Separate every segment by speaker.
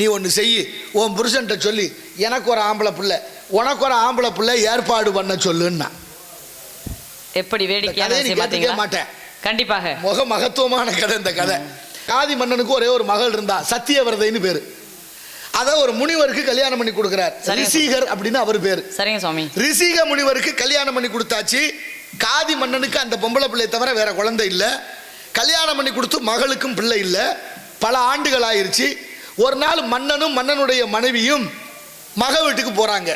Speaker 1: நீ ஒன்று செய்யி உன் புருஷன்ட்ட சொல்லி எனக்கு ஒரு ஆம்பளை பிள்ளை உனக்கு ஒரு ஆம்பளை பிள்ளை ஏற்பாடு பண்ண சொல்லுன்னா.
Speaker 2: எப்படி பாத்தீங்களா
Speaker 1: மாட்டேன்.
Speaker 2: கண்டிப்பாக.
Speaker 1: முக மகத்துவமான கதை இந்த கதை. காதி மன்னனுக்கு ஒரே ஒரு மகள் இருந்தா சத்தியவரதைன்னு பேரு. அத ஒரு முனிவருக்கு கல்யாணம் பண்ணி கொடுக்கிறார். ரிஷிகர் அப்படின்னு அவர் பேரு.
Speaker 2: சரிங்க சுவாமி.
Speaker 1: ரிஷிக முனிவருக்கு கல்யாணம் பண்ணி கொடுத்தாச்சு. காதி மன்னனுக்கு அந்த பொம்பளை பிள்ளை தவிர வேற குழந்தை இல்லை. கல்யாணம் பண்ணி கொடுத்து மகளுக்கும் பிள்ளை இல்லை. பல ஆண்டுகள் ஆயிருச்சு. ஒரு நாள் மன்னனும் மன்னனுடைய மனைவியும் மக வீட்டுக்கு போறாங்க.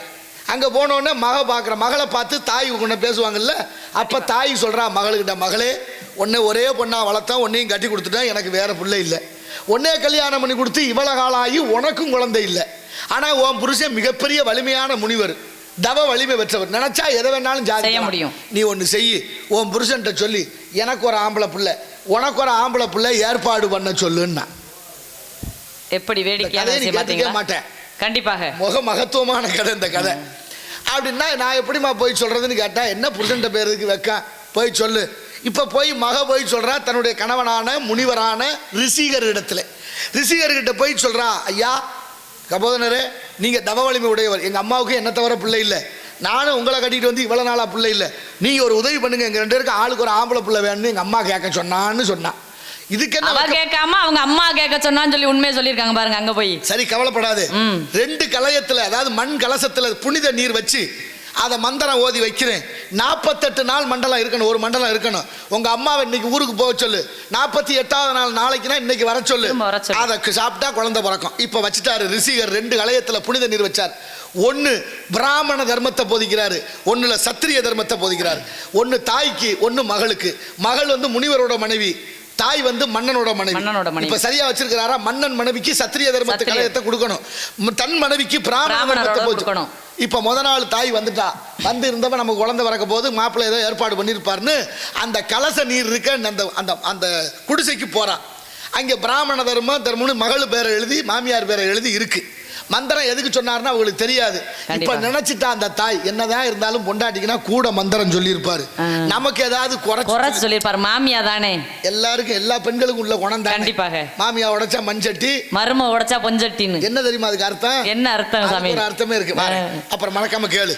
Speaker 1: அங்க போனோடனே மக பார்க்குற மகளை பார்த்து தாய் கொண்டு பேசுவாங்கல்ல? அப்ப தாய் சொல்றா மகளுக்கிட்ட மகளே உன்னை ஒரே பொண்ணா வளர்த்தேன் உன்னையும் கட்டி கொடுத்துட்டேன் எனக்கு வேற பிள்ளை இல்லை. உன்னே கல்யாணம் பண்ணி கொடுத்து இவ்வளவு காலாகி உனக்கும் குழந்தை இல்லை. ஆனா உன் புருஷன் மிகப்பெரிய வலிமையான முனிவர் தவ வலிமை பெற்றவர். நினைச்சா எதை வேணாலும்
Speaker 2: செய்ய முடியும்.
Speaker 1: நீ ஒன்று செய்யி உன் புருஷன்ட்ட சொல்லி எனக்கு ஒரு ஆம்பளை பிள்ளை உனக்கு ஒரு ஆம்பளை பிள்ளை ஏற்பாடு பண்ண சொல்லுன்னா.
Speaker 2: எப்படி வேடிக்கையான
Speaker 1: நீ
Speaker 2: விஷயம் பாத்தீங்களா
Speaker 1: மாட்டேன்.
Speaker 2: கண்டிப்பாக.
Speaker 1: முக மகத்துவமான கதை இந்த கதை. அப்படின்னா நான் எப்படிம்மா போய் சொல்றதுன்னு கேட்டா என்ன புருஷன்ட்ட பேருக்கு வைக்க? போய் சொல்லு. இப்ப போய் மக போய் சொல்றா தன்னுடைய கணவனான முனிவரான ரிஷிகர் இடத்துல. ரிஷிகர்கிட்ட போய் சொல்றா ஐயா கபோதனரே நீங்க தவ வலிமை உடையவர். எங்க அம்மாவுக்கு என்ன தவிர பிள்ளை இல்லை. நானும் உங்களை கட்டிட்டு வந்து இவ்வளவு நாளா பிள்ளை இல்லை. நீங்க ஒரு உதவி பண்ணுங்க. எங்க ரெண்டு பேருக்கு ஆளுக்கு ஒரு ஆம்பளை பிள்ளை வேணும்னு எங்க அம்மா கேட்க சொன்னான்னு சொன்னான் இதுக்கு என்ன
Speaker 2: அவ? கேட்காம அவங்க அம்மா கேட்க சொன்னான்னு சொல்லி உண்மையை சொல்லியிருக்காங்க பாருங்க அங்க போய்.
Speaker 1: சரி கவலைப்படாது. ரெண்டு கலயத்துல அதாவது மண் கலசத்துல புனித நீர் வச்சு அதை மந்திரம் ஓதி வைக்கிறேன். நாற்பத்தெட்டு நாள் மண்டலம் இருக்கணும் ஒரு மண்டலம் இருக்கணும். உங்க அம்மாவை இன்னைக்கு ஊருக்கு போக சொல்லு. நாற்பத்தி எட்டாவது நாள் நாளைக்குனா இன்னைக்கு வர சொல்லு. அதை சாப்பிட்டா குழந்தை பிறக்கும். இப்ப வச்சுட்டாரு ரிஷிகர் ரெண்டு கலயத்துல புனித நீர் வச்சார். ஒன்னு பிராமண தர்மத்தை போதிக்கிறாரு. ஒண்ணுல சத்திரிய தர்மத்தை போதிக்கிறாரு. ஒன்னு தாய்க்கு ஒன்னு மகளுக்கு. மகள் வந்து முனிவரோட மனைவி. தாய் வந்து மன்னனோட மனைவி
Speaker 2: மன்னனோட மனைவி.
Speaker 1: இப்ப சரியா வச்சிருக்கிறாரா மன்னன் மனைவிக்கு சத்திரிய தர்மத்தை. கலையத்தை கொடுக்கணும் தன் மனைவிக்கு பிராமண.
Speaker 2: கொடுக்கணும்.
Speaker 1: இப்ப முத நாள் தாய் வந்துட்டா வந்து இருந்தவன் நமக்கு குழந்தை பிறக்க போது மாப்பிள்ளை ஏதோ ஏற்பாடு பண்ணியிருப்பாருன்னு அந்த கலச நீர் இருக்க அந்த அந்த அந்த குடிசைக்கு போறான் அங்க பிராமண தர்மம் தர்மம்னு மகள் பேரை எழுதி மாமியார் பேரை எழுதி இருக்கு மந்திரம் எதுக்கு சொன்னாருன்னா அவங்களுக்கு தெரியாது. இப்ப. நினைச்சிட்டா அந்த தாய் என்னதான் இருந்தாலும் பொண்டாட்டிக்குன்னா கூட மந்திரம் சொல்லியிருப்பாரு. நமக்கு ஏதாவது குறைச்சு
Speaker 2: சொல்லியிருப்பாரு. மாமியா தானே.
Speaker 1: எல்லாருக்கும் எல்லா பெண்களுக்கும் உள்ள குணம் தானே.
Speaker 2: கண்டிப்பாக.
Speaker 1: மாமியா உடைச்சா மண் சட்டி
Speaker 2: மரும உடைச்சா பொஞ்சட்டின்னு
Speaker 1: என்ன தெரியுமா அதுக்கு அர்த்தம்?
Speaker 2: என்ன அர்த்தம் சாமி?
Speaker 1: அர்த்தமே இருக்கு. அப்புறம் மறக்காம கேளு.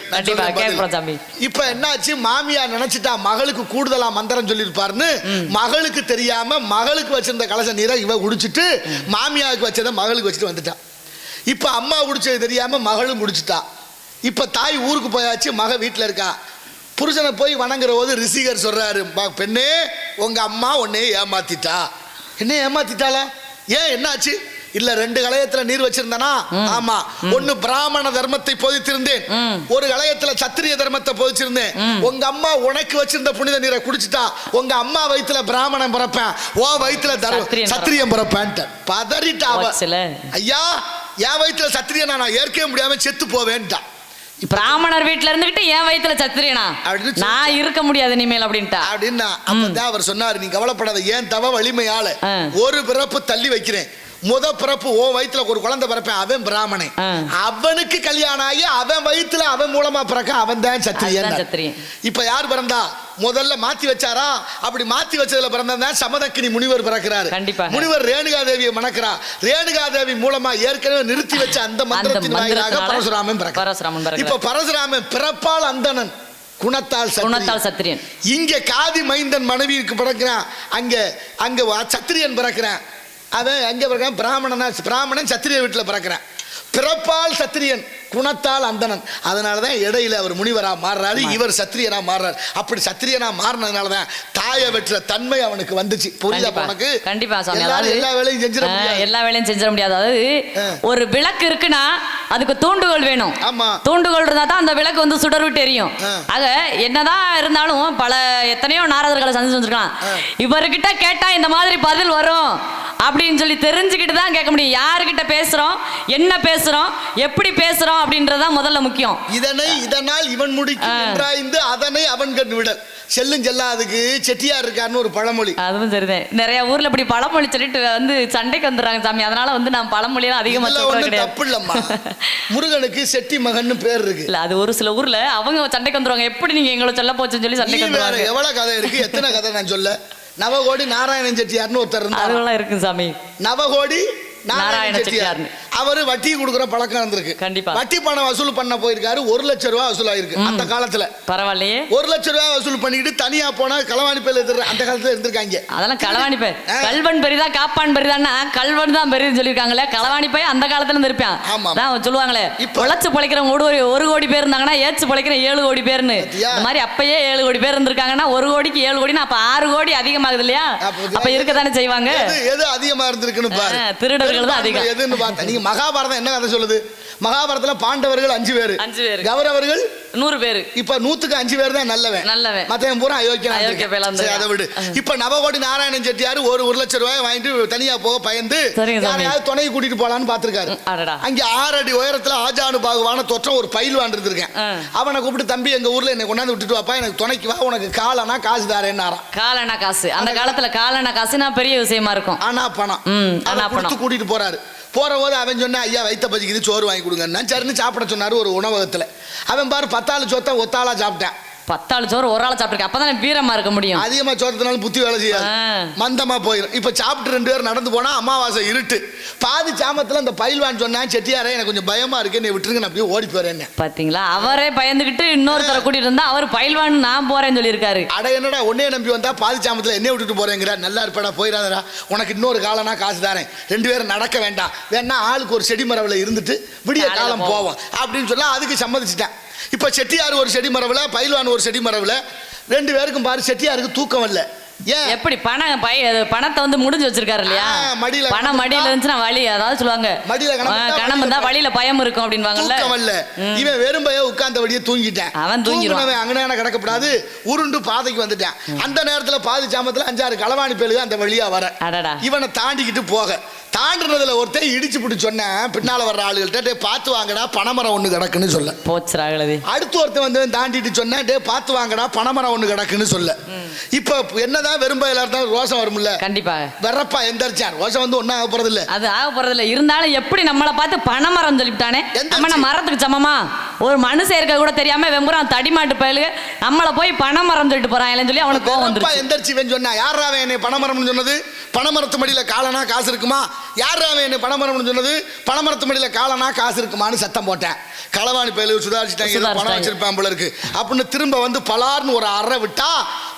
Speaker 1: இப்ப என்னாச்சு? மாமியா நினைச்சிட்டா மகளுக்கு கூடுதலா மந்திரம் சொல்லியிருப்பாருன்னு மகளுக்கு தெரியாம மகளுக்கு வச்சிருந்த கலச நீரை இவ குடிச்சிட்டு மாமியாவுக்கு வச்சதை மகளுக்கு வச்சுட்டு வந்துட்டா. இப்ப அம்மா குடிச்சது தெரியாம மகளும் குடிச்சிட்டா இப்ப தாய் ஊருக்கு போயாச்சு மக வீட்டுல இருக்கா. புருஷனை போய் வணங்குற போது ரிஷிகர் சொல்றாரு "பா- பெண்ணே உங்க அம்மா உன்னை ஏமாத்திட்டா. என்ன ஏமாத்திட்டாளா? ஏன் என்னாச்சு? இல்ல ரெண்டு கலயத்துல நீர் வச்சிருந்தனா? ஆமா. ஒண்ணு பிராமண தர்மத்தை போதித்திருந்தேன். ஒரு கலயத்துல சத்திரிய தர்மத்தை போதிச்சிருந்தேன். உங்க அம்மா உனக்கு வச்சிருந்த புனித நீரை குடிச்சிட்டா. உங்க அம்மா வயித்துல பிராமணன் பிறப்பேன். ஓ
Speaker 2: சத்திரியன்
Speaker 1: சத்திரியம் பிறப்பேன்ட்டு பதறிட்டா. ஐயா என் வயித்துல சத்திரியனா? நான் ஏற்கவே முடியாம செத்து போவேன்ட்டா.
Speaker 2: பிராமணர் வீட்டுல இருந்துகிட்டு என் வயித்துல சத்திரியனா? நான் இருக்க முடியாது இனிமேல் அப்படின்ட்டா.
Speaker 1: அப்படின்னா அப்பதான் அவர் சொன்னாரு நீ கவலைப்படாத ஏன் தவ வலிமையால. ஒரு பிறப்பு தள்ளி வைக்கிறேன். முத பிறப்பு ஓ வயித்துல ஒரு குழந்தை பிறப்பேன் அவன் பிராமணன். அவனுக்கு கல்யாணம் ஆகி அவன் வயித்துல அவன் மூலமா பிறக்க அவன் தான் சத்திரியன். இப்ப யார் பிறந்தா முதல்ல மாத்தி வச்சாரா அப்படி மாத்தி வச்சதுல பிறந்தா சமதக்கினி முனிவர் பிறக்கிறாரு. முனிவர் ரேணுகா தேவியை மணக்கிறா ரேணுகா தேவி மூலமா ஏற்கனவே நிறுத்தி வச்ச அந்த மந்திரத்தின் வாயிலாக பரசுராமன் பிறக்கிறார். இப்ப பரசுராமன் பிறப்பால் அந்தணன் குணத்தால்.
Speaker 2: குணத்தால் சத்திரியன்
Speaker 1: இங்க காதி மைந்தன் மனைவிக்கு பிறக்கிறான் அங்க அங்க சத்திரியன் பிறக்கிறான் அவன் எங்க பிறக்கிறான். பிராமணனா பிராமணன் சத்திரிய வீட்டுல பிறக்கிறான். பிறப்பால் சத்திரியன் குணத்தால் அந்தணன். அதனால தான் இடையில அவர் முனிவரா மாறுறாரு இவர் சத்திரியனா மாறுறாரு. அப்படி சத்திரியனா மாறினதுனால தான் தாயை வெற்ற தன்மை அவனுக்கு வந்துச்சு. புரியுதா. உனக்கு?
Speaker 2: கண்டிப்பா
Speaker 1: எல்லா வேலையும் செஞ்சிட
Speaker 2: எல்லா வேலையும் செஞ்சிட முடியாது. அதாவது ஒரு விளக்கு இருக்குன்னா அதுக்கு தூண்டுகோல் வேணும்.
Speaker 1: ஆமா.
Speaker 2: தூண்டுகோல் இருந்தா தான் அந்த விளக்கு வந்து சுடர் விட்டு எரியும். ஆக என்னதான் இருந்தாலும் பல எத்தனையோ நாரதர்களை சந்திச்சு வந்திருக்கலாம். இவர்கிட்ட கேட்டா இந்த மாதிரி பதில் வரும். அப்படின்னு சொல்லி தெரிஞ்சுக்கிட்டு தான் கேட்க முடியும். யாருக்கிட்ட பேசுறோம்? என்ன பேசுறோம்? எப்படி பேசுறோம் அப்படின்றதுதான் முதல்ல முக்கியம்.
Speaker 1: இதனை இதனால் இவன். என்றாய்ந்து அதனை அவன் கண் விடல் செல்லும் செல்லாதுக்கு செட்டியார் இருக்காருன்னு ஒரு பழமொழி.
Speaker 2: அதுவும் சரிதான். நிறைய ஊர்ல இப்படி பழமொழி சொல்லிட்டு வந்து சண்டைக்கு வந்துடுறாங்க சாமி. அதனால வந்து நான் பழமொழியெல்லாம் அதிகமா
Speaker 1: தப்பு இல்லம்மா முருகனுக்கு செட்டி மகன்னு பேர் இருக்கு.
Speaker 2: இல்ல அது ஒரு சில ஊர்ல அவங்க சண்டைக்கு வந்துருவாங்க. எப்படி நீங்க எங்களை சொல்ல போச்சுன்னு சொல்லி சண்டைக்கு வந்துருவாங்க.
Speaker 1: எவ்வளவு கதை இருக்கு? எத்தனை கதை நான் சொல்ல? நவகோடி நாராயணன் செட்டியார்னு ஒருத்தர் இருந்தார்.
Speaker 2: அதுவெல்லாம் இருக்கு சாமி.
Speaker 1: நவகோடி நாராயண
Speaker 2: நாராயண
Speaker 1: செட்டியார்.
Speaker 2: செட்டியார்னு.
Speaker 1: அவரு வட்டி கொடுக்குற பழக்கம் இருந்திருக்கு.
Speaker 2: கண்டிப்பா.
Speaker 1: வட்டி பணம் வசூல் பண்ண போயிருக்காரு ஒரு லட்சம் ரூபாய் வசூல் ஆயிருக்கு அந்த காலத்துல.
Speaker 2: பரவாயில்லையே.
Speaker 1: ஒரு லட்சம் ரூபாய் வசூல் பண்ணிட்டு தனியா போனா களவாணி பேர்ல எடுத்துற அந்த காலத்துல இருந்திருக்காங்க.
Speaker 2: அதெல்லாம் களவாணி பை. கல்வன் பெரிதா காப்பான் பெரிதான்னா கல்வன் தான் பெரியதுன்னு சொல்லியிருக்காங்களே களவாணி பை அந்த காலத்துல இருந்து இருப்பான்.
Speaker 1: ஆமா.
Speaker 2: தான் சொல்லுவாங்களே உழைச்சு பொழைக்கிறவங்க ஒரு ஒரு- கோடி பேர் இருந்தாங்கன்னா ஏச்சு பொழைக்கிற ஏழு கோடி பேர்னு? இந்த மாதிரி அப்பயே ஏழு கோடி பேர் இருந்திருக்காங்கன்னா ஒரு கோடிக்கு ஏழு கோடினா அப்ப ஆறு கோடி அதிகமாகுது இல்லையா?
Speaker 1: அப்ப
Speaker 2: இருக்கத்தானே செய்வாங்க.
Speaker 1: எது அதிகமா இருந்திருக்குன்னு பாரு.
Speaker 2: திருடர்கள் தான் அதிகம்.
Speaker 1: எதுன்னு பார்த்தா நீங்க மகாபாரதம் என்ன கதை சொல்லுது? மகாபாரதத்துல பாண்டவர்கள் அஞ்சு பேரு.
Speaker 2: அஞ்சு பேரு.
Speaker 1: கௌரவர்கள்
Speaker 2: நூறு பேரு.
Speaker 1: இப்ப நூத்துக்கு அஞ்சு பேர் தான் நல்லவன்.
Speaker 2: நல்லவன்.
Speaker 1: மத்தவன் பூரா அயோக்கியன்
Speaker 2: அயோக்கிய பயலா
Speaker 1: சரி அதை விடு. இப்ப நவகோடி நாராயணன் செட்டியார் ஒரு ஒரு லட்சம் ரூபாய் வாங்கிட்டு தனியா போக பயந்து. யாரையாவது துணைக்கு கூட்டிட்டு போலான்னு பாத்துருக்காரு. அங்க ஆறு அடி உயரத்துல ஆஜானு பாகுவான தோற்றம் ஒரு பயில்வான் இருந்திருக்கேன்
Speaker 2: ஆ.
Speaker 1: அவனை கூப்பிட்டு தம்பி எங்க ஊர்ல என்னை கொண்டாந்து விட்டுட்டு வாப்பா எனக்கு துணைக்கு வா உனக்கு காலனா காசு தாரேன்னாராம்.
Speaker 2: காலனா காசு. அந்த காலத்துல காலனா காசுனா பெரிய விஷயமா இருக்கும்.
Speaker 1: ஆனா பணம்.
Speaker 2: ஆனா பணம். கூட்டிட்டு
Speaker 1: போறாரு. போற போது அவன் சொன்னா ஐயா வைத்த பசிக்குது சோறு வாங்கி கொடுங்கன்னா சரின்னு சாப்பிட சொன்னாரு ஒரு உணவகத்துல. அவன் பாரு பத்தாள் சொத்த ஒத்தாளா சாப்பிட்டான்.
Speaker 2: பத்தாள் சோறு ஒரு ஆளை சாப்பிட்டுருக்க அப்பதானே வீரமா இருக்க முடியும்.
Speaker 1: அதிகமா சோத்தனாலும் புத்தி வேலை செய்யாது.
Speaker 2: ஆ.
Speaker 1: மந்தமா போயிடும் இப்ப சாப்பிட்டு ரெண்டு பேரும் நடந்து போனா அமாவாசை இருட்டு. பாதி சாமத்துல அந்த பயில்வான் சொன்னா செட்டியாரே எனக்கு கொஞ்சம் பயமா இருக்கு. நீ விட்டுருங்க நான் அப்படியே ஓடி போறேன்
Speaker 2: பாத்தீங்களா? அவரே பயந்துகிட்டு இன்னொருத்தரை கூட்டிட்டு இருந்தா அவர் பயில்வான் நான் போறேன்னு சொல்லியிருக்காரு.
Speaker 1: அட என்னடா உன்னைய நம்பி வந்தா பாதி சாமத்துல என்ன விட்டுட்டு போறேங்கிற. நல்லா இருப்படா போயிடாதடா. உனக்கு இன்னொரு காலனா காசு தாரேன். ரெண்டு பேரும் நடக்க வேண்டாம். வேணா ஆளுக்கு ஒரு செடி மரவுல இருந்துட்டு விடிய காலம்
Speaker 2: போவோம்.
Speaker 1: போவோம். அப்படின்னு சொல்ல அதுக்கு சம்மதிச்சிட்டேன். இப்ப செட்டியார் ஒரு செடி மரவுல பயில்வான் ஒரு செடி மரவுல ரெண்டு பேருக்கும் பாரு செட்டியாருக்கு தூக்கம் வரல. ஏன்?
Speaker 2: எப்படி? பணம் பணத்தை வந்து முடிஞ்சு வச்சிருக்காரு இல்லையா?
Speaker 1: மடியில
Speaker 2: பணம் மடியில இருந்துச்சுன்னா வழி அதாவது சொல்லுவாங்க.
Speaker 1: மடியில கணம் இருந்தா வழியில
Speaker 2: பயம் இருக்கும் அப்படின்வாங்கல்ல
Speaker 1: இவன் வெறும் பைய உட்கார்ந்தபடியே தூங்கிட்டேன்.
Speaker 2: அவன்.
Speaker 1: தூங்குனவன் அங்கன கிடக்கப்படாது உருண்டு பாதைக்கு வந்துட்டான். அந்த நேரத்துல பாதி சாமத்துல அஞ்சாறு களவாணி பேலுக அந்த வழியா வர. இவனை தாண்டிக்கிட்டு போக. தாண்டுனதுல ஒருத்தன் இடிச்சு பிடி சொன்னேன். பின்னால வர்ற ஆளுகள்ட்ட டே பார்த்து வாங்கடா பனைமரம் ஒண்ணு கிடக்குன்னு சொல்ல.
Speaker 2: போச்சுராகலது
Speaker 1: அடுத்து ஒருத்தன் வந்து தாண்டிட்டு சொன்னேன் டே பார்த்து வாங்கடா பனைமரம் ஒண்ணு கிடக்குன்னு சொல்ல. இப்ப என்னதான் வெறும் எல்லாரும் ரோசம் வரும்ல?
Speaker 2: கண்டிப்பாக
Speaker 1: வெறப்பா எந்திரிச்சான். ரோசம் வந்து ஒன்னும் ஆக போறது இல்ல
Speaker 2: அது ஆக போறது இல்ல இருந்தாலும் எப்படி நம்மளை பார்த்து பனைமரம் சொல்லிவிட்டானே? நம்ம மரத்துக்கு சமமா? ஒரு மனுஷன் இருக்க கூட தெரியாம வெம்புறான் தடிமாட்டு பயலுக நம்மளை போய் பனைமரம் சொல்லிட்டு போறான் இல்லைன்னு சொல்லி அவனுக்கு கோவம் வந்துருச்சு.
Speaker 1: எந்திரிச்சு சொன்னா யாரா என்னை பனைமரம்னு சொன்னது? பனைமரத்து மடியில காலனா காசு இருக்குமா? யாரா அவன் என்னை பனைமரம்னு சொன்னது? பனைமரத்து மடியில காலனா காசு இருக்குமான்னு சத்தம் போட்டேன். களவாணி பயலுக்கு சுதாரிச்சுட்டாங்க பணம். வச்சிருப்பான் போல இருக்கு. அப்படின்னு திரும்ப வந்து பலார்னு ஒரு அறை விட்டா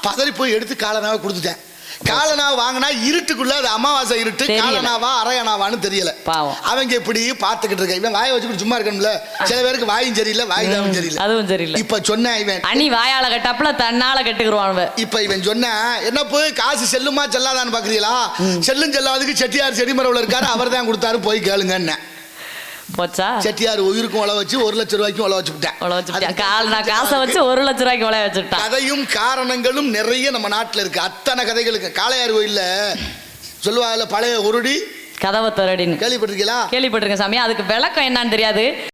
Speaker 1: பதறி போய் எடுத்து காலனாவை கொடுத்துட்டேன். காலனாவை வாங்கினா இருட்டுக்குள்ள அது அமாவாசை இருட்டு. காலனாவா அரையனாவான்னு தெரியல.
Speaker 2: பாவம்.
Speaker 1: அவங்க இப்படி பார்த்துக்கிட்டு இருக்க? இவன் வாயை வச்சுக்கிட்டு சும்மா இருக்கணும்ல. சில பேருக்கு வாயும் சரியில்லை வாய் தான் சரியில்லை.
Speaker 2: அதுவும் சரியில்லை.
Speaker 1: இப்ப சொன்னேன் இவன்
Speaker 2: அணி வாயால கட்டாப்புல தன்னால கட்டுக்குருவான்.
Speaker 1: இப்ப இவன் சொன்ன என்ன போய் காசு செல்லுமா செல்லாதான்னு பாக்குறீங்களா? செல்லும் செல்லாததுக்கு செட்டியார் செடிமரவுல இருக்காரு அவர் தான் கொடுத்தாரு போய் கேளுங்க
Speaker 2: போச்சா?
Speaker 1: செட்டியார் உயிருக்கும் உழ வச்சு ஒரு லட்சம் ரூபாய்க்கும் உழ வச்சுட்டேன்
Speaker 2: அவ்வளோ வச்சுட்டேன் கால் நான் காசை வச்சு ஒரு லட்ச ரூபாய்க்கு விளைய வச்சுட்டான்
Speaker 1: கதையும் காரணங்களும் நிறைய நம்ம நாட்டுல இருக்கு. அத்தனை கதைகளுக்கு. காளையார் கோயில்ல சொல்லுவாங்கல்ல பழைய உருடி.
Speaker 2: கதவை திறடின்னு
Speaker 1: கேள்விப்பட்டிருக்கீங்களா?
Speaker 2: கேள்விப்பட்டிருக்கேன் சாமி. அதுக்கு விளக்கம் என்னன்னு தெரியாது.